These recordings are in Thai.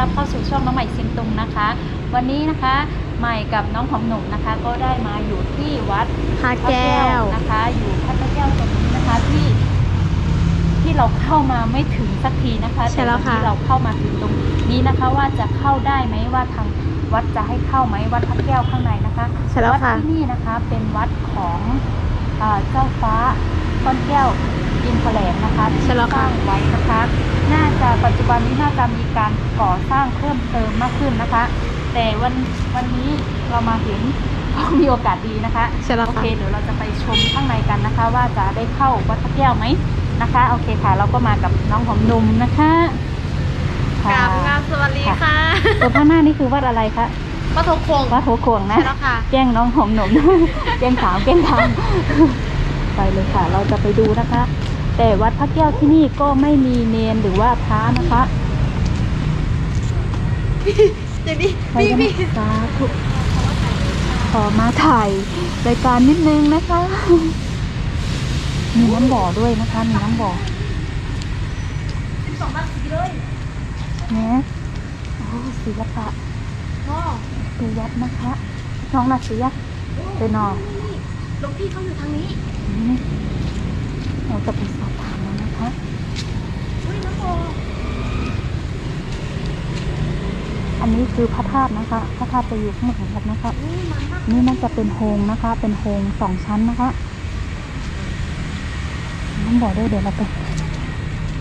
รับเข้าสู่ช่องน้องใหม่เซียงตุงนะคะ วันนี้นะคะใหม่กับน้องหอมหนุ่มนะคะ ก็ได้มาอยู่ที่วัดพระพระแก้วนะคะ อยู่พระแก้วตรงนี้นะคะที่ที่เราเข้ามาไม่ถึงสักทีนะคะใช่แล้วค่ะต่นนี้เราเข้ามาถึงตรงนี้นะคะ ว่าจะเข้าได้ไหมว่าทางวัดจะให้เข้าไหมวัดพระแก้วข้างในนะคะใช่แล้ววัดค่ะที่นี่นะคะเป็นวัดของเออเจ้าฟ้าก้อนแก้วอินทแถลงนะคะใช่ที่แล้วสค่ะร้างไว้นะคะ น่าจะปัจจุบันนี้น่าจะมีการ ก่อสร้างเพิ่มเติมมากขึ้นนะคะ แต่วันวันนี้เรามาเห็นก็มีโอกาสดีนะคะใช่แล้วโอค่ะ เคเดี๋ยวเราจะไปชมข้างในกันนะคะ ว่าจะได้เข้าวัดพระแก้วไหมนะคะ โอเคค่ะ เราก็มากับน้องหอมนมนะคะกราบงามสวัสดีค่ะตัวข้างหน้านี่คือวัดอะไรคะปฐมคงวัดหัวโขงนะ ใช่แล้วค่ะ แกล้งน้องหอมหนม แกล้งถามแกล้งถามไปเลยค่ะ เราจะไปดูนะคะ แต่วัดพระแก้วที่นี่ก็ไม่มีเนนหรือว่าพระนะคะ เดี๋ยวนี้ไปพี่กันพี่นะสาธุขอมาถ่ายรายการนิดนึงนะคะ มีน้ำบ่อด้วยนะคะ มีน้ำบ่อสิบสองบาทสีเลยเนี่ยโอ้ศิลปะพ่อดูวัดนะคะน้องนาเสียเป็นนอนี่หลวงพี่เขาอยู่ทางนี้นี่เราจะไปสอบถามแล้วนะคะ อุ้ยน้ำโม อั นนี้คือพระธาตุนะคะ พระธาตุจะอยู่ข้างหลังวัดนะคะนี่มันมากนี่น่าจะเป็นโฮงนะคะ เป็นโฮงสองชั้นนะคะน้องบอกด้วยเดี๋ยวเราไป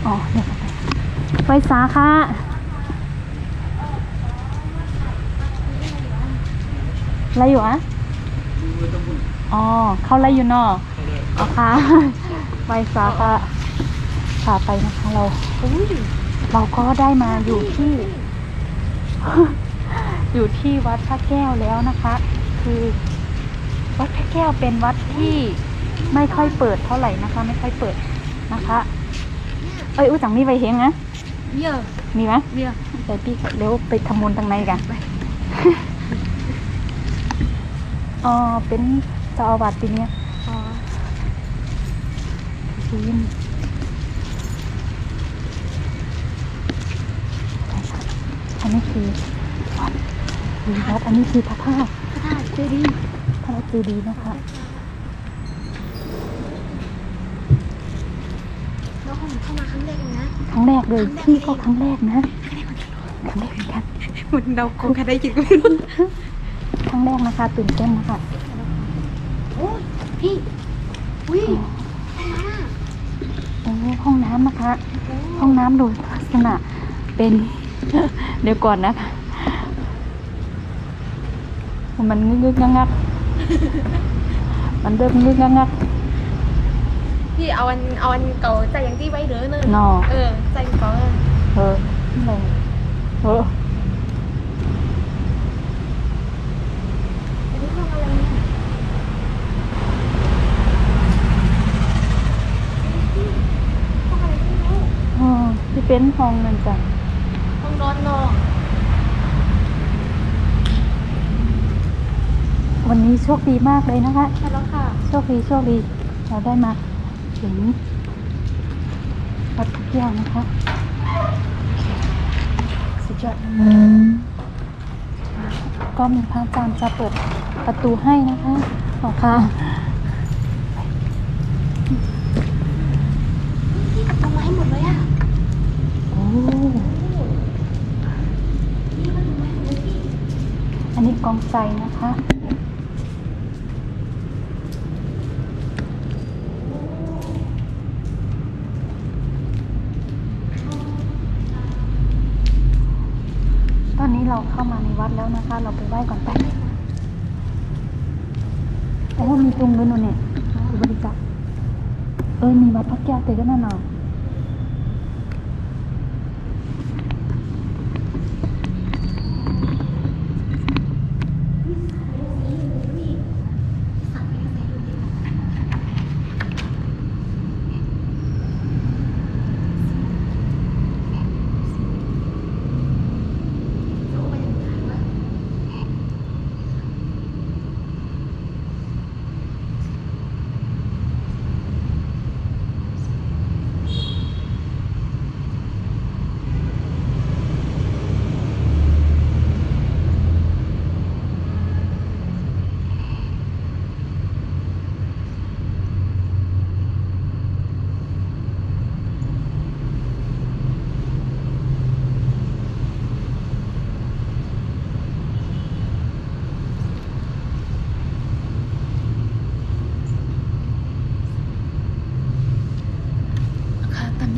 อ๋อ เดี๋ยวเราไปไฟสาค่ะอะไรอยู่อะอ๋อ เข้าไรอยู่นอะอ๋อค่ะไฟสาค่ะค่ะไปนะคะเราเราก็ได้มาอยู่ที่ อยู่ที่วัดพระแก้วแล้วนะคะ คือ วัดพระแก้วเป็นวัดที่ไม่ค่อยเปิดเท่าไหร่นะคะ ไม่ค่อยเปิดนะคะเอ้ยอู้จังมีไปเห็นนะเบี้ยมีไหมเบี้ยเดี๋ยวพี่เร็วไปทำมนต์ทางในกันอ๋อเป็นเจ้าอาวาสปีเนี้ยอ๋อทีมอันนี้ คือวัดคือวัดอันนี้คือพระธาตุพระธาตุเจดีย์พระเจดีย์นะคะแล้วผมเข้ามาครั้งแรกเองนะครั้งแรกเลยพี่ก็ครั้งแรกนะครั้งแรกเหมือนกันเหมือนเราคงแค่ได้ยินกันครั้งแรกนะคะตื่นเต้นนะคะโอ้ยพี่อุ้ยโอ้ห้องน้ำนะคะ ห้องน้ำดูลักษณะเป็น เดี๋ยวก่อนนะคะมันงึกงึกงักงักมันเริ่มงึกงักงักพี่เอาอันเอาอันเก่าใจอย่างที่ไว้เด้อเนอะนอเออใจเก่าเนอะเออลงเอออันนี้ห้องอะไรเนี่ยห้องอะไรไม่รู้เออที่เป็นห้องนั่นจ้ะ ห้องนอนนอก วันนี้โชคดีมากเลยนะคะใช่แล้วค่ะ โชคดีโชคดี เราได้มาเห็นวัดพระแก้วนะคะสุดยอดก็มีพระอาจารย์จะเปิดประตูให้นะคะขอค่ะพี่ทำไมหมดเลยอะโอ้อันนี้กองใจนะคะ ตอนนี้ เราเข้ามาในวัดแล้วนะคะ เราไปไหว้ก่อนไปโอ้มีตุงด้วยนู่นเนี่ยบริจาคเออมีวัดพักแก้วเตะกันน่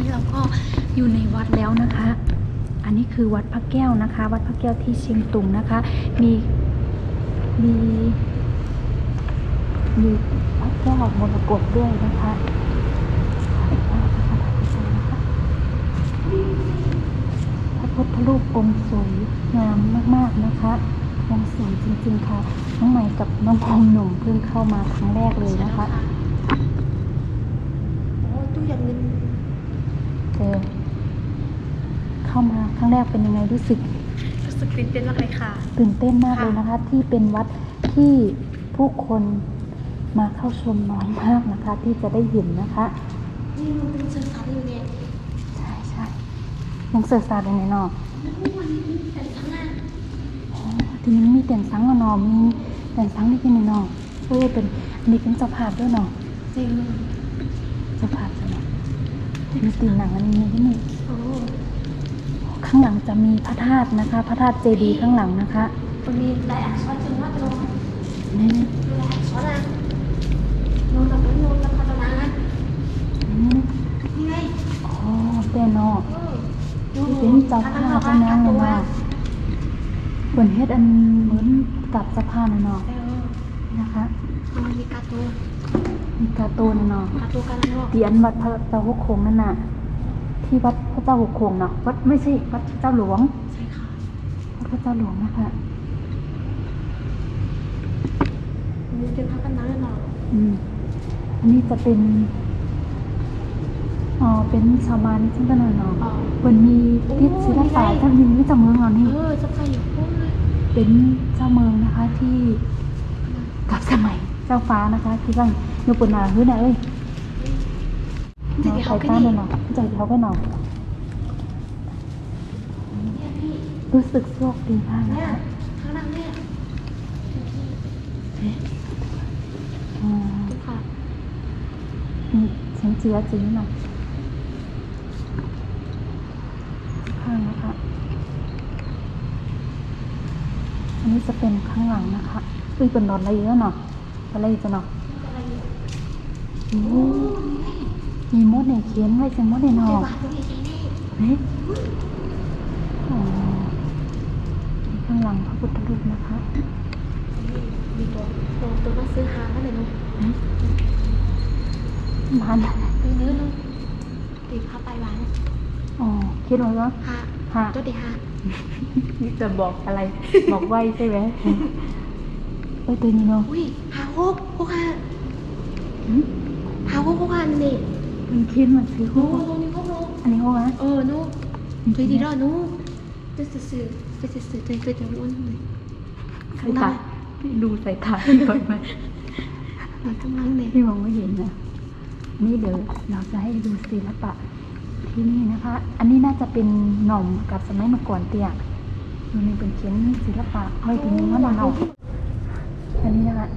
ะเนาะอยู่ในวัดแล้วนะคะ อันนี้คือวัดพระแก้วนะคะ วัดพระแก้วที่เชียงตุงนะคะ มีมีมีพระแก้วมรกตด้วยนะคะพระพุทธรูปองค์สวยงามมากๆนะคะองค์สวยจริงๆค่ะ น้องใหม่กับน้องพงหนุ่มเพิ่งเข้ามาครั้งแรกเลยนะคะ โอ้ตู้อย่างเงิน เจอ เข้ามาครั้งแรกเป็นยังไงรู้สึก รู้สึกตื่นเต้นมากเลยค่ะ ตื่นเต้นมากเลยนะคะ ที่เป็นวัดที่ผู้คนมาเข้าชมน้อยมากนะคะ ที่จะได้เห็นนะคะนี่มันเป็นเซอร์ไพรส์อยู่เนี่ยใช่ใช่ยังเสือสาดในเนอแต่ทั้งนั้นอ๋อทีนี้มีเตียนสังอะเนอมีเตียนสังที่กินในเนอเออเป็นอันนี้เป็นเจ้าภาพด้วยเนอจริงเจ้าภาพจะเนอมีตีนหนังอันนี้ที่นี่โอ้ ข้างหลังจะมีพระธาตุนะคะ พระธาตุเจดีย์ข้างหลังนะคะมันมีลายอักษรจริงว่าตรงนี่มีหลายอักษรนะโน้ตกับโน้ตแล้วพัฒนานะนี่นี่ไงอ๋อเป็นนอเออเป็นเจ้าภาพเจ้านางเลยเนาะเหมือนเฮ็ดอันเหมือนกับสะพานน่ะเนาะนะคะมีกาตูมีกาตูนน่ะเนาะการ์ตูนการ์ตูนที่อันวัดพระเจ้าหกโขงนั่นน่ะ ที่วัดพระเจ้าหุกโขงเนาะวัดไม่ใช่วัดเจ้าหลวงใช่ค่ะวัดพระเจ้าหลวงนะคะมีเป็นพัฒนาหน่อยอืมอันนี้จะเป็นอ๋อเป็นชาวบ้านนี่จังกันน่ะเนาะอ๋อเพิ่นมีติดศิลปะท่านมีวิจาเมืองเหรอนี่เออจะใครอยู่พูดเลยเป็นเจ้าเมืองนะคะที่กับสมัยเจ้าฟ้านะคะที่ว่าโยปุนาฮื้อนะเอ้ย จะน้องเดี๋ยวใครเขาแค่ต้านนี้เลยเนาะใจเขาก็เนาะเนี่ยพี่รู้สึกโชคดีมากนะเนี่ยคะข้างล่างเนี่ยอืมทุกค่ะนี่ฉันเจือจริงเนาะข้างนะคะ อันนี้จะเป็นข้างหลังนะคะอุ้ยเป็นนอนอะไรเยอะเนาะอะไรจะเนาะอะไรอยู่โอ้ มีมดเนี่ยเขียนไว้เป็นมดเนี่ยเจ้าเนาะบ้านตรงนี้นี่เฮ้ยอ๋อนี่ข้างหลังพระพุทธรูปนะคะมีตัวตัวตัวมาซื้อหากันเลยนุ๊กเฮ้ยมันเนื้อนุ๊กตีผ้าไปหวานอ๋อคิดว่าว่าหาฮะตัวตีหานี่จะบอกอะไร บอกไว้ใช่ไหมเอ้ยตัวนี้เนาะอุ้ยหาโคกโคกหาหืมหาโคกโคกหานี่ มันคิดมันซื้อโอ้คู่ตรงนี้โคกนุ๊กอันนี้เขาวะเออนุ๊กตัวดีแล้วนุ๊กจะซื้อจะซื้อตัวตัวจะอ้วนเลยใส่ตาพี่ดูใส่ตาพี่ก่อนไหมนี่ข้างล่างเนี่ยพี่มองไม่เห็นนะนี่เดี๋ยวเราจะให้ดูศิลปะที่นี่นะคะ อันนี้น่าจะเป็นหน่อมกับสมัยเมื่อก่อนเตี้ยมันมีเป็นเขียนศิลปะไว้ตรงนี้ว่าเราเอาอันนี้นะคะ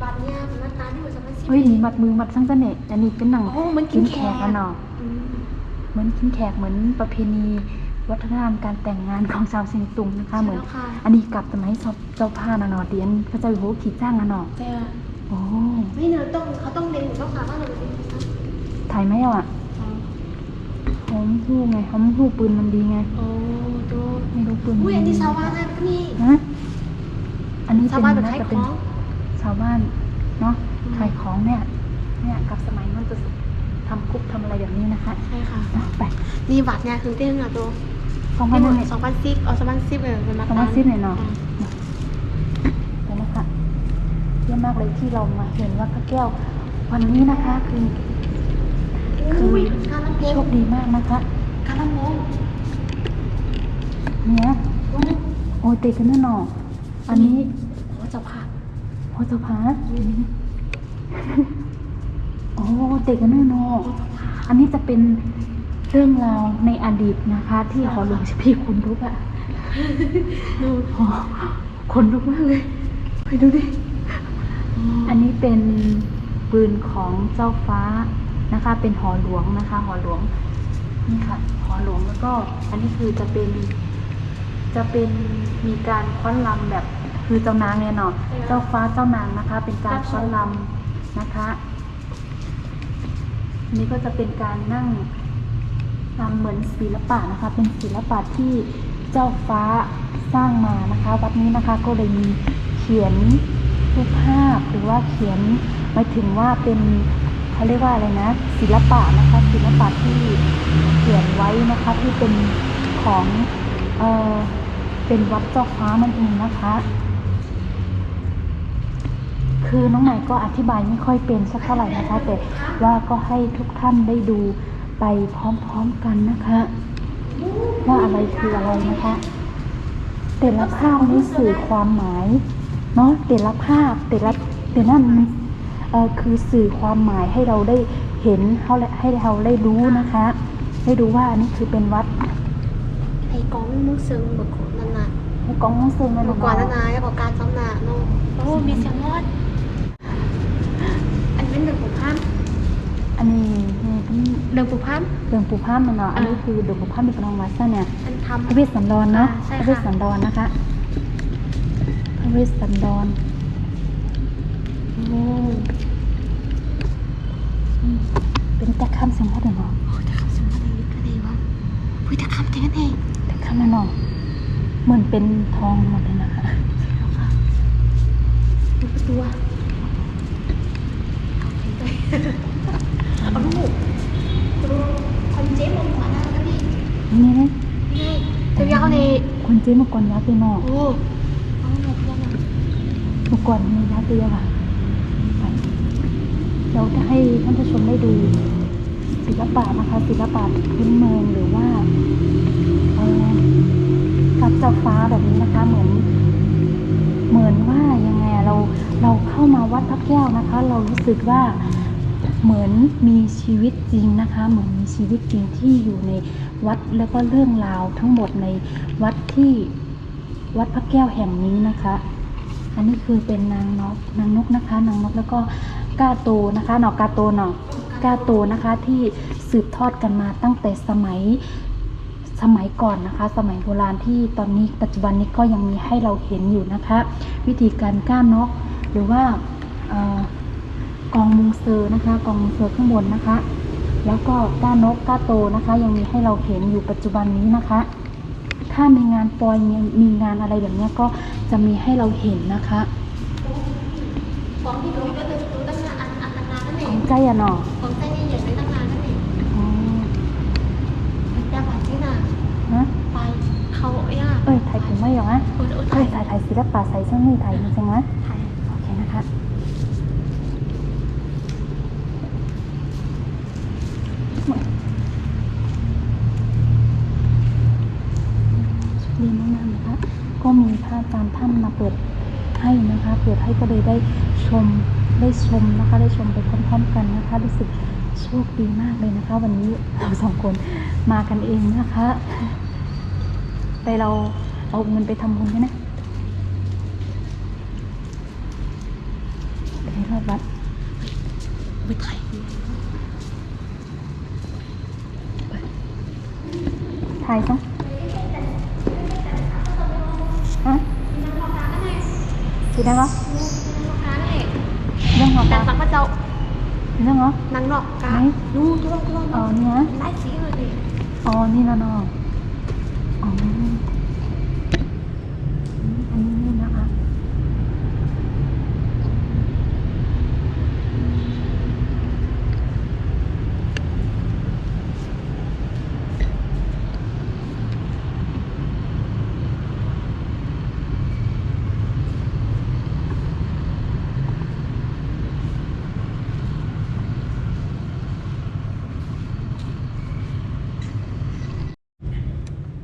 บัตรเนี่ยมันตาที่หัวสมัยสิบ เฮ้ยนี่มัดมือมัดทั้งเสน่ห์อันนี้เป็นหนังโอ้มันกิกินนแขแขกกกันเนาะอืมเหมือนกินแขกเหมือนประเพณี วัฒนธรรมการแต่งงานของชาวเชียงตุงนะคะ เหมือนใช่แล้วค่ะอันนี้กลับสมัยเจ้าเจ้าผ้านะเนาะเดียนพระเจ้าอยู่หัวขีดจ้างนะเนาะแต่โอ้ไม่เนอะต้องเขาต้องเล็งหรือต้องขาบ้านเราเป็นภาษาถ่ายไหมอะหอมหู้ไงหอมหู้ปืนมันดีไงโอ้ตัวไม่รู้ปืนอุ้ยอันที่ชาวบ้านนะนี่ฮะอันนี้ชาวเป็นบ้านแบบน่าขายจะขเป็นองชาวบ้าน เนาะอืมขายของเนี่ย เนี่ยกลับสมัยมันจะทำคุกทำอะไรแบบนี้นะคะใช่ค่ะเอาไปนี่บัตรเนี่ยคือเต้นอะตัวสองพันนี่นั่นหมเอดงสองพันสิบเอาสองพันสิบเออเป็นมาสองพันสิบเนี่ยเนาะอ่ไปนะคะเยี่ยมมากเลยที่เรามาเห็นวัดพระแก้ว วันนี้นะคะ คือคืออุ้ยการลำโพโชงคดีมากนะคะการลำโพงเนี่ยโอ้โอ้ยเตะกันแน่นอนอันนี้โหเจะพาพ โอเจ้าพาโอ้เตะกันแน่นอนอันนี้จะเป็นเรื่องราวในอดีตนะคะ ที่หอหลวงชิพี่คุณทุกอะดูโอ้คนลุกมากเลย ไปดูดิ อันนี้เป็นปืนของเจ้าฟ้านะคะ เป็นหอหลวงนะคะ หอหลวงนี่ค่ะ หอหลวงแล้วก็ อันนี้คือจะเป็น จะเป็นมีการค้อนลำแบบ คือเจ้านางเนี่ยเนาะเจ้าฟ้าเจ้านางนะคะ เป็นการค้อนลำนะคะนนี่ก็จะเป็นการนั่งทำเหมือนศิลปะนะคะ เป็นศิลปะที่เจ้าฟ้าสร้างมานะคะ วัดนี้นะคะก็เลยมีเขียนรูปภาพหรือว่าเขียนหมายถึงว่าเป็นเขาเรียกว่าอะไรนะ ศิลปะนะคะ ศิลปะที่เขียนไว้นะคะที่เป็นของเออเป็นวัดเจ้าฟ้ามันเองนะคะ คือน้องใหม่ก็อธิบายไม่ค่อยเป็นสักเท่าไหร่นะคะแต่ว่าก็ให้ทุกท่านได้ดูไปพร้อมๆกันนะคะ ว่าอะไรคืออะไรนะคะ แต่ละภาพนี้สื่อความหมายเนาะแต่ละภาพแต่ละแต่นั่นมันเออคือสื่อความหมายให้เราได้เห็นเขาและให้เราได้รู้นะคะ ได้รู้ว่าอันนี้คือเป็นวัดไอ้กองมึงซึ้งแบบนั่นน่ะให้กองน้องซึงมาเมื่อก่อนนั่นนะแล้วก็การซ้อมหน้าเนาะโอ้มีเสียงรอดอัน เป็นเรื่องผูกพันอันนี้นี่เป็นเรื่องผูกพันเรื่องปู่พามมันเนาะอันนี้อ่าคือเรื่องปู่พามเป็นกำลังวัดซะเนี่ยอันทำพระเวสสันดรเนาะอ่าใช่พระเวสค่ะสันดรนะคะพระเวสสันดรโอ้อืมเป็นแต่คำสมมติเนาะโอ้แต่คำสมมติอะไรก็ได้วะเฮ้ยแต่คำแต่กันเองแต่คำนั้นเนาะเหมือนเป็นทองหมดเลยนะคะแล้วค่ะดูประตูอะ เอาลูกคนเจ๊มองขวาหน้าก็ดีนี่นะนี่ไงเจ้ายาวนี่คนเจ๊มื่อก่อนยัดไปเนาะโอ้เอาหน่อยพี่ยังไงมื่อก่อนมียัดไปเยอะค่ะเราจะให้ท่านผู้ชมได้ดูศิลปะนะคะศิลปะพื้นเมืองหรือว่าออกับเจ้าฟ้าแบบนี้นะคะ เหมือน เหมือนว่ายังไงเราเราเข้ามาวัดพระแก้วนะคะ เรารู้สึกว่า เหมือนมีชีวิตจริงนะคะ เหมือนมีชีวิตจริงที่อยู่ในวัดแล้วก็เรื่องราวทั้งหมดในวัดที่วัดพระแก้วแห่งนี้นะคะ อันนี้คือเป็นนางนกนางนกนะคะ นางนกแล้วก็กาโตนะคะหนอกกาโตหนอกกาโตนะคะที่สืบทอดกันมาตั้งแต่สมัยสมัยก่อนนะคะ สมัยโบราณที่ตอนนี้ปัจจุบันนี้ก็ยังมีให้เราเห็นอยู่นะคะ วิธีการก้านนกหรือว่า กองมุงเซอร์นะคะ กองมุงเซอร์ข้างบนนะคะ แล้วก็ก้านนกก้าโตนะคะ ยังมีให้เราเห็นอยู่ปัจจุบันนี้นะคะ ถ้ามีงานปอยมีมีงานอะไรแบบเนี้ยก็จะมีให้เราเห็นนะคะของที่รู้ก็จะรู้ตั้งนานอันอันนานนั่นเอของงใจอะเนาะของใจนี่อย่างไรตั้งนานนั่นเองอ๋อแต่บาที่น่ะฮะไปเขาย่าเอ้ยถ่ายผมไม่หรอฮะโอ้โหเอ้ยถ่ายถ่ายศิลปะใส่ช่างนี่ถ่ายจริงๆนะถ่าย โอเคนะคะเรียนแนะนำนะคะ ก็มีพระอาจารย์ท่านมาเปิดให้นะคะ เปิด ให้ก็เลยได้ชมได้ชมนะคะ ได้ชมไปพร้อมๆกันนะคะ รู้สึกโชคดีมากเลยนะคะ วันนี้เราสองคนมากันเองนะคะ ไปเราเอาเงินไปทำบุญกันนะ ไปรอบวัด ไปถ่าย ถ่ายซะฮะสีได้ปะ ร้านเอก เรื่องหอ แต่ ปะ สังพระเจ้า เรื่องเหรอ นางนอกกาดูตัวตัวอ๋อนี่นะไล่สีเลยดิอ๋อนี่นะน้องอ๋ออืมอันนี้นี่นะคะ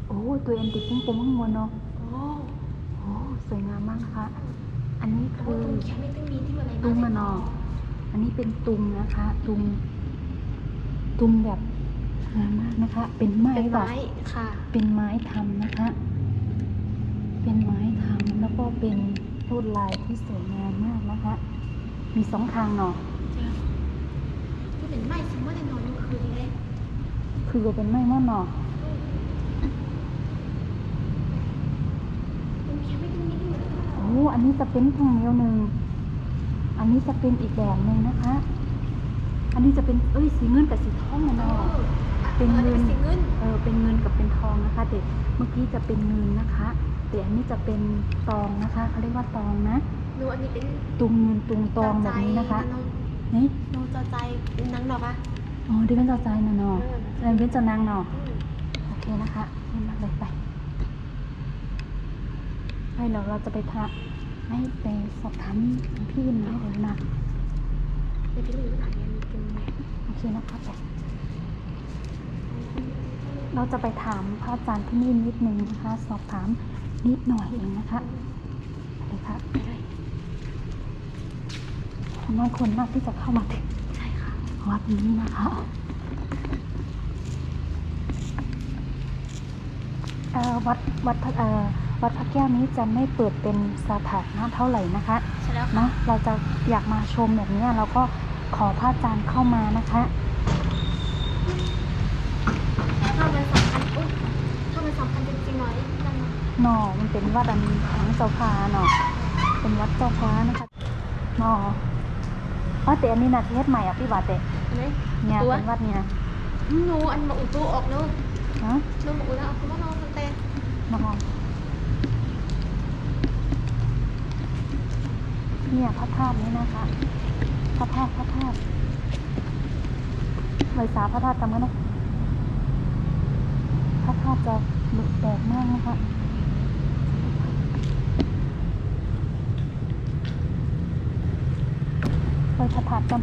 โอ้ตัวเอ็นติดปุ้งปุ้งข้างบนเนาะ โอ้ โอ้สวยงามมากนะคะ อันนี้ โห คือ ตรงแค่ไม่ต้องมีที่อะไร ตุงอะเนาะอันนี้เป็นตุงนะคะ ตุงตุงแบบงามมากนะคะ เป็นไม้เป็นแบบไม้ค่ะ เป็นไม้ทำนะคะ เป็นไม้ทำแล้วก็เป็นลวดลายที่สวยงามมากนะคะ มีสองทางเนาะที่เป็นไม้สมมติในนอนกลางคืนเลยคือเป็นไม้มอดเนาะตรงแค่ไม่ต้องมีที่อะไรโอ้อันนี้จะเป็นทางเดียวหนึ่งอันนี้จะเป็นอีกแบบหนึ่งนะคะ อันนี้จะเป็นเอ้ยสีเงินกับสีทองนะเนาะเป็นเงินสีเงินเออเป็นเงินกับเป็นทองนะคะ เด็กเมื่อกี้จะเป็นเงินนะคะแต่อันนี้จะเป็นตองนะคะเขาเรียกว่าตองนะหนูอันนี้เป็นตุงเงินตุงตองแบบนี้นะคะน้องนี่น้องจอใจนังดอกปะอ๋อที่เป็นเจ้าใจนะเนาะเออเรียนเป็นเจ้านางเนาะอืมโอเคนะคะนี่มาเลยไปไปเดี๋ยวเราจะไปทาให้ไปสอบถามพี่ยินนะเดี๋ยวนะในพี่หนูถามเนี่ยมีเป็นไงโอเคนะคะไปเราจะไปถามพระอาจารย์ที่นี่นิดนึงนะคะ สอบถามนิดหน่อยเองนะคะไปเลยค่ะไปเลยน้อยคนมากที่จะเข้ามาถึงใช่ค่ะวัดนี้นะคะเอ่อวัดวัดพระเอ่อวัดพระแก้วนี้จะไม่เปิดเป็นสาธารณะเท่าไหร่นะคะใช่แล้วค่ะเนาะเราจะอยากมาชมแบบเนี้ยเราก็ ขอพระอาจารย์เข้ามานะคะถ้ามันสำคัญอุ๊ยถ้ามันสำคัญจริงๆหน่อยจังหน่อยหนอมันเป็นวัดอันของเจ้าฟ้าเนาะเป็นวัดเจ้าฟ้านะคะหนอว่าแต่อันนี้นะเทศใหม่อะพี่บาแต่เห็นไหมเนี่ยตัวเป็นวัดเนี่ยนะหนูอันมาอุดตู้ออกเนอะฮะหนูมาอุดแล้วเอาคุณว่าน้องมันเต้นหนอเนี่ยพระธาตุนี้นะคะ พระธาตุพระธาตุไวสาพระธาตุจำกันนะพระธาตุจะหลุดแดกมากนะคะไปพระธาตุกัน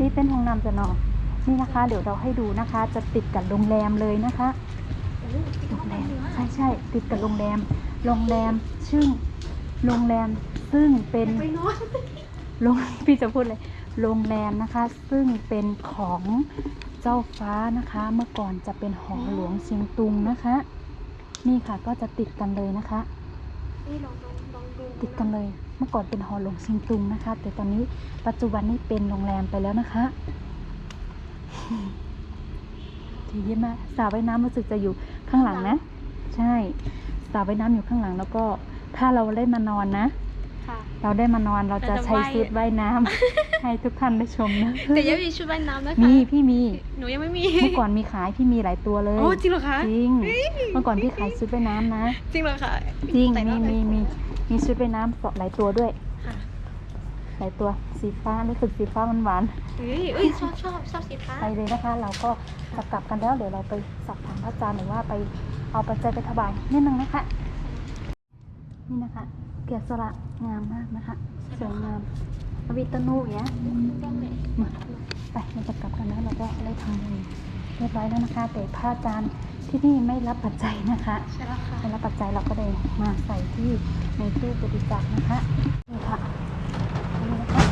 นี่ เป็นห้องน้ำจะนอนนี่นะคะ เดี๋ยวเราให้ดูนะคะ จะติดกับโรงแรมเลยนะคะโอ้โหติดโรเข้างไปแรมเหนือใช่ใช่ติดกับโรงแรม โรงแรมซึ่งโรงแรมซึ่งเป็นไปนอนโรงพี่จะพูดเลยโรงแรมนะคะ ซึ่งเป็นของเจ้าฟ้านะคะ เมื่อก่อนจะเป็นหอหลวงเชียงตุงนะคะ นี่ค่ะก็จะติดกันเลยนะคะนี่ลองลองลองดูติดกันเลยเมื่อก่อนเป็นหอหลงซิงตุงนะคะ แต่ตอนนี้ปัจจุบันนี้เป็นโรงแรมไปแล้วนะคะดีเยี่ยมมากสระว่ายน้ำรู้สึกจะอยู่ข้างหลังนะ ใช่สระว่ายน้ำอยู่ข้างหลังแล้วก็ถ้าเราได้มานอนนะ ค่ะ เราได้มานอนเราจะเราจะใช้ว่ายชุดว่ายน้ำ ให้ทุกท่านได้ชมนะแต่ยังมีชุดว่ายน้ำนะคะมีพี่มี หนูยังไม่มี เมื่อก่อนมีขายพี่มีหลายตัวเลย โอ้จริงเหรอคะ จริง เมื่อก่อนพี่ขายชุดว่ายน้ำนะ จริงเหรอคะ จริงแต่มีรอบมีมีมีชุดว่ายน้ำหลายตัวด้วยค่ะหลายตัว สีฟ้ารู้สึกสีฟ้ามันหวานเฮ้ยเอ้ยชอบชอบชอบสีฟ้า ไปเลยนะคะ เราก็จะกลับกันแล้วเดี๋ยวเราไปสอบถามพระอาจารย์หรือว่าไปเอาปัจจัยไปถวายนิดนึงนะคะ นี่นะคะ เกียรติสละงามมากนะคะสวยงามวิตานูอย่างเงี้ยต้องเลยมาไปเราจะกลับกันแล้วเราก็ได้ทำบุญเรียบร้อยแล้วนะคะ แต่พระอาจารย์ที่นี่ไม่รับปัจจัยนะคะใช่แล้วค่ะไม่รับปัจจัยเราก็เลยมาใส่ที่ในตู้บริจาคนะคะนี่ค่ะนี่นะคะ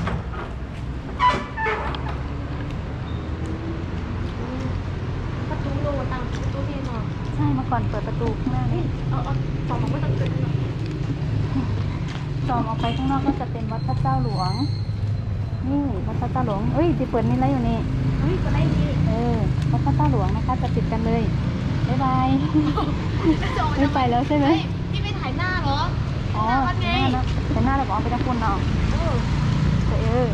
ประตูโลตามประตูนี่เนาะใช่เมื่อก่อนเปิดประตูข้างหน้านี่เอาเอาสองบอกว่าต้องเกิดขึ้นเนาะ จองออกไปข้างนอกก็จะเป็นวัดพระเจ้าหลวง นี่วัดพระเจ้าหลวงเอ้ยที่เปิดนี่แล้วอยู่นี่เฮ้ยก็ได้ดีเออวัดพระเจ้าหลวงนะคะ จะติดกันเลยบ๊ายบายจองไม่ไปแล้วใช่ไหมเฮ้ยพี่ไปถ่ายหน้าเหรออ๋อหน้าวัดไงแต่หน้านะแต่หน้าเราบอกเอาไปตะคุณเนาะเออเออ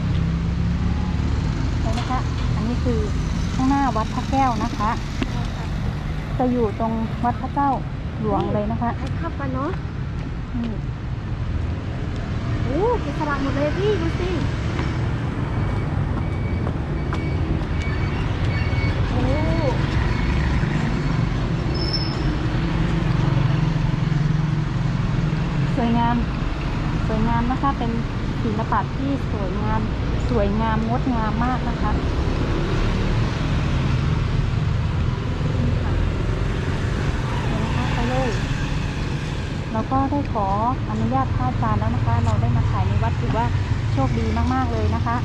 เลยนะคะ อันนี้คือข้างหน้าวัดพระแก้วนะคะ จะอยู่ตรงวัดพระเจ้าหลวงเลยนะคะถ่ายภาพกันเนาะนี่ โอ้เกสระหมดเลยพี่ดูสิโอ้สวยงาม สวยงามนะคะ เป็นศิลปะที่สวยงาม สวยงามงดงามมากนะคะนี่ค่ะเดี๋ยวนะคะไปเลย เราก็ได้ขออนุญาตพระอาจารย์แล้วนะคะ เราได้มาถ่ายในวัดถือว่าโชโชคดีมากๆเลยนะคะ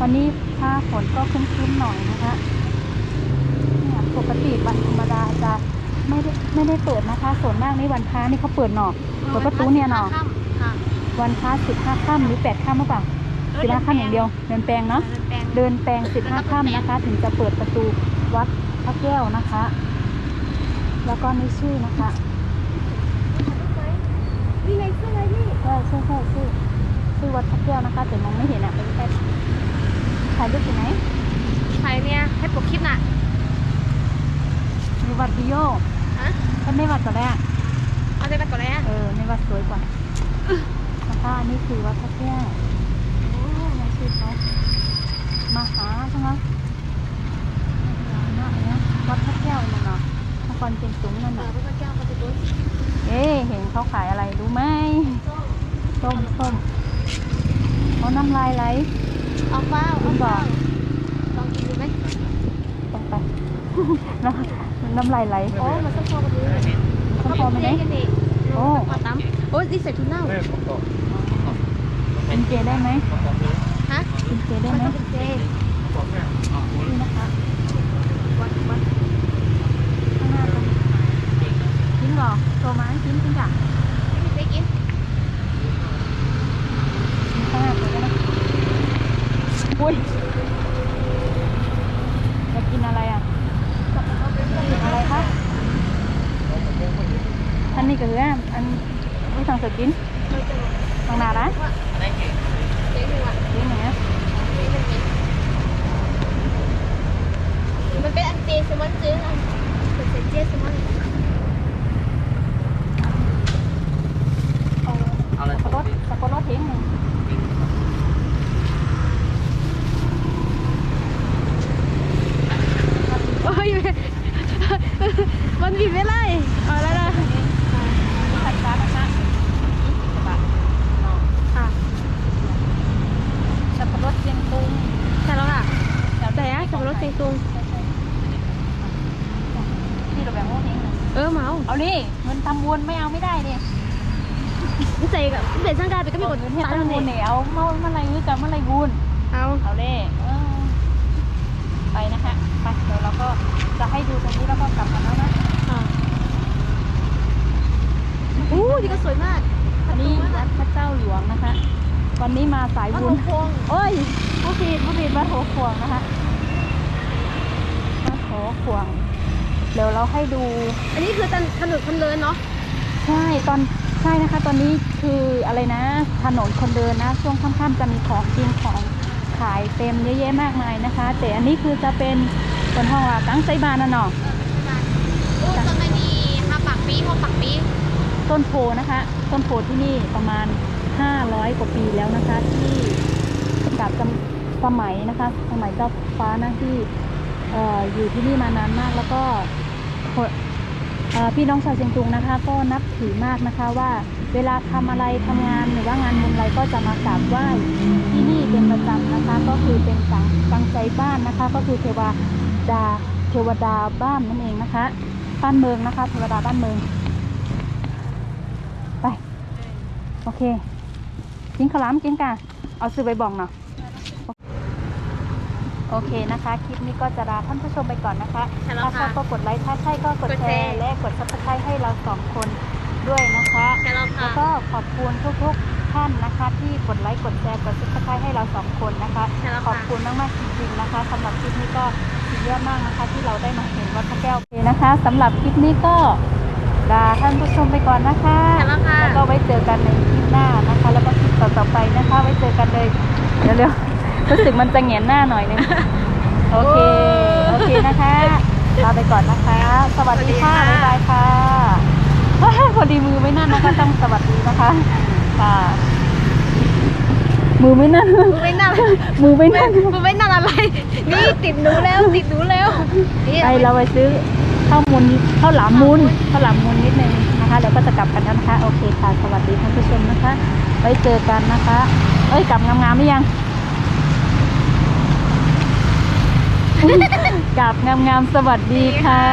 วันนี้ฟ้าฝนก็ครึ้มๆหน่อยนะคะเนี่ยปกติวันธรรมดาจะไม่ได้ไม่ได้เปิดนะคะ ส่วนมากนี่วันพระนี่เขาเปิดหนอเปิดประตูเนี่ยหนอค่ะวันพระสิบห้าค่ำหรือแปดค่ำหรือเปล่าสิบห้าค่ำอย่างเดียว เดินแปลงเนาะเดินแปลงเดินแปลงสิบห้าค่ำนะคะ ถึงจะเปิดประตูวัดพระแก้วนะคะ แล้วก็ในชื่อนะคะ นี่ไงเสื้อไงพี่ใช่ใช่ใช่ชื่อชื่อวัดพระแก้วนะคะแต่มองไม่เห็นอะไปใกล้ถ่ายรูปอยู่ไหนใครเนี่ยให้ปกคลิปน่ะมีวัดพิโยฮะท่านไม่วัดก่อนแรกเอาใจไปก่อนเลยอะเออในวัดสวยกว่านะคะอันนี้คือวัดพระแก้วโอ้ในชื่อเขามหาใช่ไหมมหาเนี่ยวัดพระแก้วนั่นเนาะนครเชียงตุงนั่นเออน่ะ พระเจ้าปฏิบัติเอ๊ะเห็นเขาขายอะไรรู้ไหมส้มส้มเขาน้ำลายไหลเอาเปล่าคุเอาณเปบอล่ากลองกินดูไหมต้องไปน้ำน้ำลายไหลโอ้มันต้องพอกันเลยส้มพอไหมเจ๊เนี่ยกันดิโอ้ปลาตั้มโอ้ยนี่ใส่ถุงเน่ากินเจได้ไหมฮะกินเจได้มันไหมต้องเป็นเจนี่นะคะวัดวัดข้างหน้าตรงกินเหรอ โตมากินกินจ้ะไม่ได้กินกินข้างหน้าตัวได้ไหมอุ้ยจะกินอะไรอะกินอะไรคะอันนี้ก็คืออันไม่สั่งสกิน เราจะบอก ตรงหนาละ ว่าเจ๊หนึ่งอะ กินอย่างเงี้ย เจ๊หนึ่งกินมันเป็นอันเจสมอนจื้ออันเป็นเซนเจสมอน เอาสับปะรดสับปะรดทิ้งหนึ่ง โอ้ยมันบิดไม่ไล่เอาแล้วนะ ผัดซานะคะบาท ค่ะ สับปะรดเชียงตุง ใช่แล้วค่ะแต่อะขับรถเซงตุง นี่เราแบ่งว่าทิ้งหนึ่ง เออเมา เอานี่เงินทำบุญไม่เอาไม่ได้เนี่ย ไม่ใจกับเปลี่ยนช่างกายไปก็มีกด เงินให้ ตายแล้ว ทำบุญ เนี่ย เนี่ยเอาเมื่อเมื่อไรรู้จักเมื่อไรบุญ เอา เอาเล่เออไปนะคะไปเดี๋ยวเราก็จะให้ดูตรงนี้แล้วก็กลับกันแล้วนะ อ่าอู้นี่ก็สวยมาก อันนี้วัดพระเจ้าหลวงนะคะ วันนี้มาสายวัดบุโพญพงโอ้ยผู้ผิดผู้ผิดวัดโหขวงนะคะวัดโหขวง เดี๋ยวเราให้ดู อันนี้คือถนนคนเดินเนาะ ใช่ตอนใช่นะคะ ตอนนี้คืออะไรนะ ถนนคนเดินนะ ช่วงค่ำๆจะมีของกินของขายเต็มเยอะแยะมากมายนะคะ แต่อันนี้คือจะเป็นบนห้องว่าตั้งไซบานน่ะเนาะโอ้ต้นไม้นี่ห้าปากปีหกปากปีต้นโพนะคะ ต้นโพที่นี่ประมาณ 500 กว่าปีแล้วนะคะ ที่กับสมัยนะคะ สมัยเจ้าฟ้านะที่ออยู่ที่นี่มานานมากแล้วก็พี่น้องชาวเชียงตุงนะคะ ก็นับถือมากนะคะว่าเวลาทำอะไรทำงานหรือว่างานบุญอะไรก็จะมากราบไหว้ที่นี่เป็นประจำนะคะ ก็คือเป็นสังสังใจบ้านนะคะ ก็คือเทวดาเทวดาบ้านนั่นเองนะคะ บ้านเมืองนะคะ เทวดาบ้านเมืองไปโอเค กินข้าวหลามกินกันเอาซื้อไปบองเนาะโอเคนะคะ คลิปนี้ก็จะลาท่านผู้ชมไปก่อนนะคะใช่แล้วถ้าชอค่ะบก็กดไลค์ ถ้าใช่ก็กดกดแชแชร์ร์ และกดซับสไครต์ให้เราสองคนด้วยนะคะใช่แล้วค่ะแล้วก็ขอบคุณทุกๆท่านนะคะ ที่กดไลค์ กดแชร์ กดซับสไครต์ให้เราสองคนนะคะใช่แล้วขอบค่ะคุณมากๆจริงๆนะคะสำหรับคลิปนี้ก็สุดยอดมากนะคะ ที่เราได้มาเห็นวัดพระแก้วโอเคนะคะสำหรับคลิปนี้ก็ ลาท่านผู้ชมไปก่อนนะคะใช่แล้วค่ะ แล้วก็ไว้เจอกันในคลิปหน้านะคะ แล้วก็คลิปต่อๆไปนะคะ ไว้เจอกันเลยเร็วๆรู้สึกมันจะเหงียนหน้าหน่อยนึงโอเคโอเคนะคะลาไปก่อนนะคะ สวัสดีค่ะสวับ๊าสยดีบาค่ะยค่ะพอดีมือไม่นั่นนะคะต้องสวัสดีนะคะค่ะมือไม่นั่นมือไม่นั่นมือไม่นั่นมือไม่นั่นอะไร นี่ติดหนูแล้วติดหนูแล้วนี่ไปเราไปซื้อ ข้าวมูลข้าวหลามมูลข้าวหลามมูลนิดนึงนะคะ แล้วก็จะกลับกันนะคะ โอเคค่ะ สวัสดีท่านผู้ชมนะคะ ไว้เจอกันนะคะ เอ้ย กลับงามๆหรือยังกลับงามๆ สวัสดีค่ะ